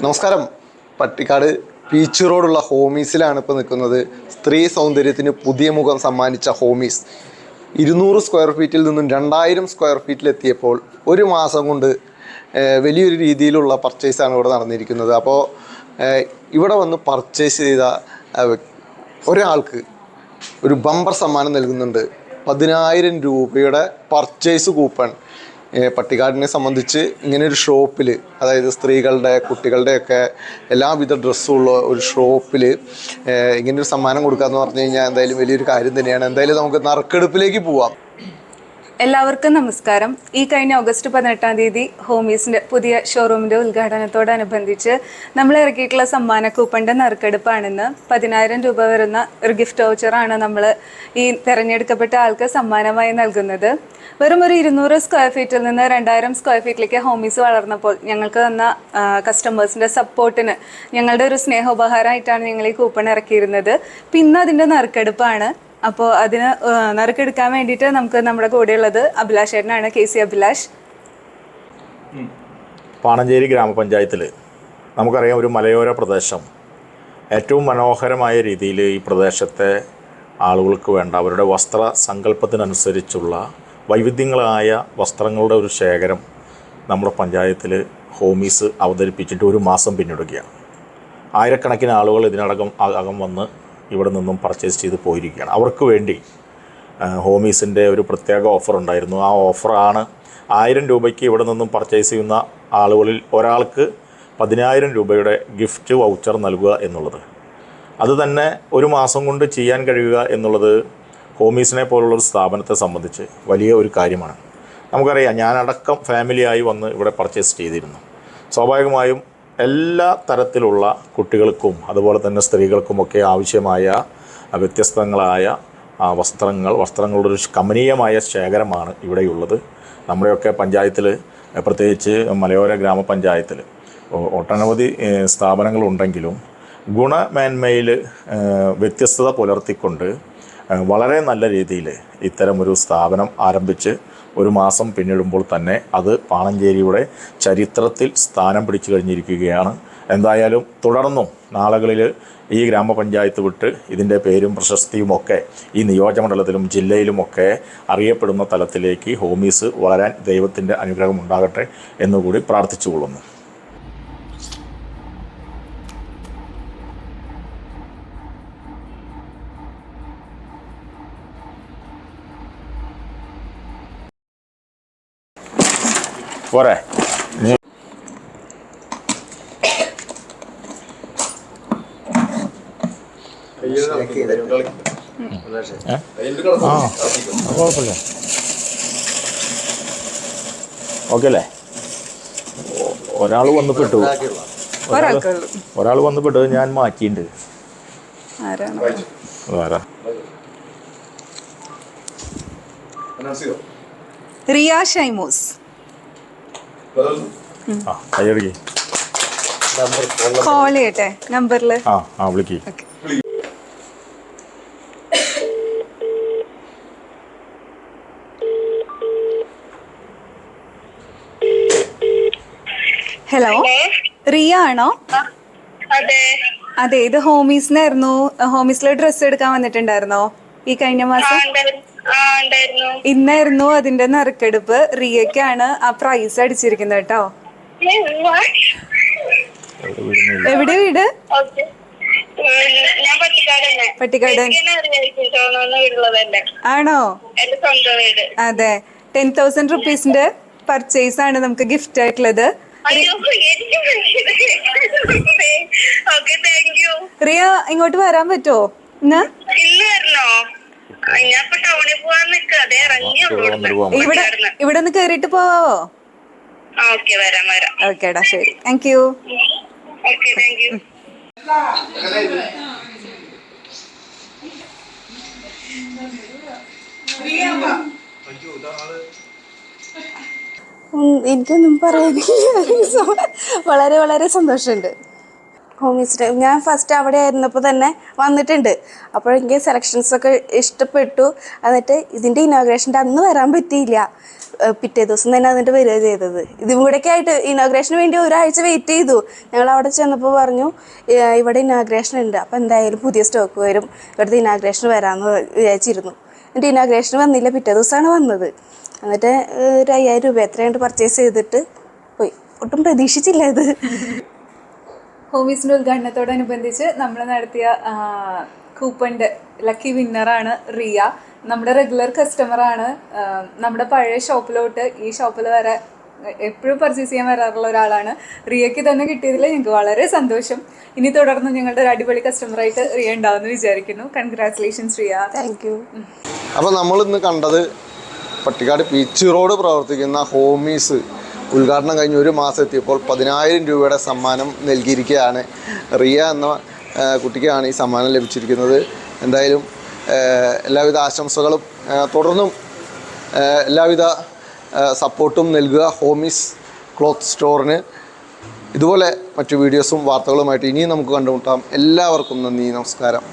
നമസ്കാരം. പട്ടിക്കാട് ബീച്ച് റോഡുള്ള ഹോമീസിലാണ് ഇപ്പോൾ നിൽക്കുന്നത്. സ്ത്രീ സൗന്ദര്യത്തിന് പുതിയ മുഖം സമ്മാനിച്ച ഹോമീസ്. ഇരുന്നൂറ് സ്ക്വയർ ഫീറ്റിൽ നിന്നും രണ്ടായിരം സ്ക്വയർ ഫീറ്റിലെത്തിയപ്പോൾ ഒരു മാസം കൊണ്ട് വലിയൊരു രീതിയിലുള്ള പർച്ചേസാണ് ഇവിടെ നടന്നിരിക്കുന്നത്. അപ്പോൾ ഇവിടെ വന്ന് പർച്ചേസ് ചെയ്ത ഒരാൾക്ക് ഒരു ബമ്പർ സമ്മാനം നൽകുന്നുണ്ട്. പതിനായിരം രൂപയുടെ പർച്ചേസ് കൂപ്പൺ ഏഹ് പട്ടിക്കാടിനെ സംബന്ധിച്ച് ഇങ്ങനെ ഒരു ഷോപ്പിൽ അതായത് സ്ത്രീകളുടെ കുട്ടികളുടെയൊക്കെ എല്ലാവിധ ഡ്രസ്സും ഉള്ള ഒരു ഷോപ്പിൽ ഇങ്ങനൊരു സമ്മാനം കൊടുക്കുക എന്ന് പറഞ്ഞു കഴിഞ്ഞാൽ എന്തായാലും വലിയൊരു കാര്യം തന്നെയാണ്. എന്തായാലും നമുക്ക് നറുക്കെടുപ്പിലേക്ക് പോവാം. എല്ലാവർക്കും നമസ്കാരം. ഈ കഴിഞ്ഞ ഓഗസ്റ്റ് പതിനെട്ടാം തീയതി ഹോമീസിന്റെ പുതിയ ഷോറൂമിന്റെ ഉദ്ഘാടനത്തോടനുബന്ധിച്ച് നമ്മൾ ഇറക്കിയിട്ടുള്ള സമ്മാന കൂപ്പണ്ട നറുക്കെടുപ്പാണെന്ന്. പതിനായിരം രൂപ വരുന്ന ഒരു ഗിഫ്റ്റ് വൗച്ചറാണ് നമ്മൾ ഈ തിരഞ്ഞെടുക്കപ്പെട്ട ആൾക്ക് സമ്മാനമായി നൽകുന്നത്. വെറും ഒരു ഇരുന്നൂറ് സ്ക്വയർ ഫീറ്റിൽ നിന്ന് രണ്ടായിരം സ്ക്വയർ ഫീറ്റിലേക്ക് ഹോമീസ് വളർന്നപ്പോൾ ഞങ്ങൾക്ക് തന്ന കസ്റ്റമേഴ്സിന്റെ സപ്പോർട്ടിന് ഞങ്ങളുടെ ഒരു സ്നേഹോപഹാരമായിട്ടാണ് ഞങ്ങൾ ഈ കൂപ്പൺ ഇറക്കിയിരുന്നത്. പിന്നെ അതിന്റെ നറുക്കെടുപ്പാണ്. അപ്പോൾ അതിന് നറുക്കെടുക്കാൻ വേണ്ടിയിട്ട് നമുക്ക് നമ്മുടെ കൂടെയുള്ളത് അഭിലാഷ് ചേട്ടനാണ് കെ സി അഭിലാഷ്. പാണഞ്ചേരി ഗ്രാമപഞ്ചായത്തിൽ നമുക്കറിയാം ഒരു മലയോര പ്രദേശം. ഏറ്റവും മനോഹരമായ രീതിയിൽ ഈ പ്രദേശത്തെ ആളുകൾക്ക് വേണ്ട അവരുടെ വസ്ത്ര സങ്കല്പത്തിനനുസരിച്ചുള്ള വൈവിധ്യങ്ങളായ വസ്ത്രങ്ങളുടെ ഒരു ശേഖരം നമ്മുടെ പഞ്ചായത്തിൽ ഹോമീസ് അവതരിപ്പിച്ചിട്ട് ഒരു മാസം പിന്നിടുകയാണ്. ആയിരക്കണക്കിന് ആളുകൾ ഇതിനടക്കം അകം വന്ന് ഇവിടെ നിന്നും പർച്ചേസ് ചെയ്ത് പോയിരിക്കുകയാണ്. അവർക്ക് വേണ്ടി ഹോമീസിന്റെ ഒരു പ്രത്യേക ഓഫർ ഉണ്ടായിരുന്നു. ആ ഓഫറാണ് ആയിരം രൂപയ്ക്ക് ഇവിടെ നിന്നും പർച്ചേസ് ചെയ്യുന്ന ആളുകളിൽ ഒരാൾക്ക് പതിനായിരം രൂപയുടെ ഗിഫ്റ്റ് വൗച്ചർ നൽകുക എന്നുള്ളത്. അത് തന്നെ ഒരു മാസം കൊണ്ട് ചെയ്യാൻ കഴിയുക എന്നുള്ളത് ഹോമീസിനെ പോലുള്ളൊരു സ്ഥാപനത്തെ സംബന്ധിച്ച് വലിയ ഒരു കാര്യമാണ്. നമുക്കറിയാം ഞാനടക്കം ഫാമിലിയായി വന്ന് ഇവിടെ പർച്ചേസ് ചെയ്തിരുന്നു. സ്വാഭാവികമായും എല്ലാ തരത്തിലുള്ള കുട്ടികൾക്കും അതുപോലെ തന്നെ സ്ത്രീകൾക്കുമൊക്കെ ആവശ്യമായ വ്യത്യസ്തങ്ങളായ വസ്ത്രങ്ങൾ വസ്ത്രങ്ങളുടെ ഒരു കമനീയമായ ശേഖരമാണ് ഇവിടെയുള്ളത്. നമ്മുടെയൊക്കെ പഞ്ചായത്തിൽ പ്രത്യേകിച്ച് മലയോര ഗ്രാമപഞ്ചായത്തിൽ ഒട്ടനവധി സ്ഥാപനങ്ങളുണ്ടെങ്കിലും ഗുണമേന്മയിൽ വ്യത്യസ്തത പുലർത്തിക്കൊണ്ട് വളരെ നല്ല രീതിയിൽ ഇത്തരമൊരു സ്ഥാപനം ആരംഭിച്ച് ഒരു മാസം പിന്നിടുമ്പോൾ തന്നെ അത് പാണഞ്ചേരിയുടെ ചരിത്രത്തിൽ സ്ഥാനം പിടിച്ചു കഴിഞ്ഞിരിക്കുകയാണ്. എന്തായാലും തുടർന്നും നാളുകളിൽ ഈ ഗ്രാമപഞ്ചായത്ത് വിട്ട് ഇതിന്റെ പേരും പ്രശസ്തിയുമൊക്കെ ഈ നിയോജകമണ്ഡലത്തിലും ജില്ലയിലുമൊക്കെ അറിയപ്പെടുന്ന തലത്തിലേക്ക് ഹോമീസ് വളരാൻ ദൈവത്തിന്റെ അനുഗ്രഹം ഉണ്ടാകട്ടെ എന്നുകൂടി പ്രാർത്ഥിച്ചുകൊള്ളുന്നു. പോരെ. ഇനി ആ കുഴപ്പമില്ല. ഓക്കെ അല്ലേ ഒരാൾ വന്ന് പെട്ടു. ഒരാൾ വന്ന് പെട്ടത് ഞാൻ മാറ്റിയിട്ടുണ്ട്. റിയ ഷൈമോസ്. കൈയടിക്ക് കോൾ ചെയ്യട്ടെ? നമ്പറിൽ ആ ആ വിളിക്ക്. ഓക്കെ ഹലോ റിയ ആണോ? അതെ. അതെ ഇത് ഹോമീസിനായിരുന്നു. ഹോമീസിലെ ഡ്രസ്സ് എടുക്കാൻ വന്നിട്ടുണ്ടായിരുന്നോ? ഈ കഴിഞ്ഞ മാസം? ഇന്നായിരുന്നു അതിന്റെ നറുക്കെടുപ്പ്. റിയക്കാണ് ആ പ്രൈസ് അടിച്ചിരിക്കുന്നത് കേട്ടോ? എവിടെ വീട്? പട്ടിക്കാട്. ആണോ? അതെ. ടെൻ തൗസൻഡ് റുപ്പീസിന്റെ പർച്ചേസ് ആണ് നമുക്ക് ഗിഫ്റ്റ് ആയിട്ടുള്ളത്. റിയ ഇങ്ങോട്ട് വരാൻ പറ്റുമോ? ഇന്ന്? ഇവിടെ ഇവിടെ കേറിട്ട് കേറിയിട്ട് പോവാവോ? ഓക്കെ വരാം വരാം. ഓക്കേടാ ശരി. താങ്ക് യു എനിക്കൊന്നും പറയാനില്ല. വളരെ വളരെ സന്തോഷമുണ്ട്. ഹോം മിനിസ്റ്റർ ഞാൻ ഫസ്റ്റ് അവിടെ ആയിരുന്നപ്പോൾ തന്നെ വന്നിട്ടുണ്ട്. അപ്പോൾ എനിക്ക് സെലക്ഷൻസ് ഒക്കെ ഇഷ്ടപ്പെട്ടു. എന്നിട്ട് ഇതിന്റെ ഇനോഗ്രേഷന്റെ അന്ന് വരാൻ പറ്റിയില്ല. പിറ്റേ ദിവസം തന്നെ അതിന്റെ വരിക ചെയ്തത്. ഇതും കൂടെയൊക്കെ ആയിട്ട് ഇനോഗ്രേഷന് വേണ്ടി ഒരാഴ്ച വെയിറ്റ് ചെയ്തു. ഞങ്ങൾ അവിടെ ചെന്നപ്പോൾ പറഞ്ഞു ഇവിടെ ഇനോഗ്രേഷൻ ഉണ്ട്. അപ്പോൾ എന്തായാലും പുതിയ സ്റ്റോക്ക് വരും. ഇവിടുത്തെ ഇനോഗ്രേഷൻ വരാമെന്ന് വിചാരിച്ചിരുന്നു. എന്നിട്ട് ഇനോഗ്രേഷൻ വന്നില്ല. പിറ്റേ ദിവസമാണ് വന്നത്. എന്നിട്ട് ഒരു അയ്യായിരം രൂപ എത്രയായിട്ട് പർച്ചേസ് ചെയ്തിട്ട് പോയി. ഒട്ടും പ്രതീക്ഷിച്ചില്ല ഇത്. ഹോമീസിന്റെ ഉദ്ഘാടനത്തോടനുബന്ധിച്ച് നമ്മൾ നടത്തിയ കൂപ്പണിന്റെ ലക്കി വിന്നറാണ് റിയ. നമ്മുടെ റെഗുലർ കസ്റ്റമറാണ് നമ്മുടെ പഴയ ഷോപ്പിലോട്ട് ഈ ഷോപ്പിൽ വരെ എപ്പോഴും പർച്ചേസ് ചെയ്യാൻ വരാറുള്ള ഒരാളാണ്. റിയയ്ക്ക് തന്നെ കിട്ടിയതിൽ ഞങ്ങൾക്ക് വളരെ സന്തോഷം. ഇനി തുടർന്ന് ഞങ്ങളുടെ ഒരു അടിപൊളി കസ്റ്റമറായിട്ട് റിയ ഉണ്ടാവുമെന്ന് വിചാരിക്കുന്നു. കൺഗ്രാറ്റുലേഷൻസ് റിയ. താങ്ക് യു അപ്പോൾ നമ്മൾ ഇന്ന് കണ്ടത് പട്ടിക്കാട് പീച്ച് റോഡ് പ്രവർത്തിക്കുന്ന ഹോമീസ് ഉദ്ഘാടനം കഴിഞ്ഞ് ഒരു മാസം എത്തിയപ്പോൾ പതിനായിരം രൂപയുടെ സമ്മാനം നൽകിയിരിക്കുകയാണ്. റിയ എന്ന കുട്ടിക്കാണ് ഈ സമ്മാനം ലഭിച്ചിരിക്കുന്നത്. എന്തായാലും എല്ലാവിധ ആശംസകളും തുടർന്നും എല്ലാവിധ സപ്പോർട്ടും നൽകുക ഹോമീസ് ക്ലോത്ത് സ്റ്റോറിന്. ഇതുപോലെ മറ്റു വീഡിയോസും വാർത്തകളുമായിട്ട് ഇനിയും നമുക്ക് കണ്ടുമുട്ടാം. എല്ലാവർക്കും നന്ദി നമസ്കാരം.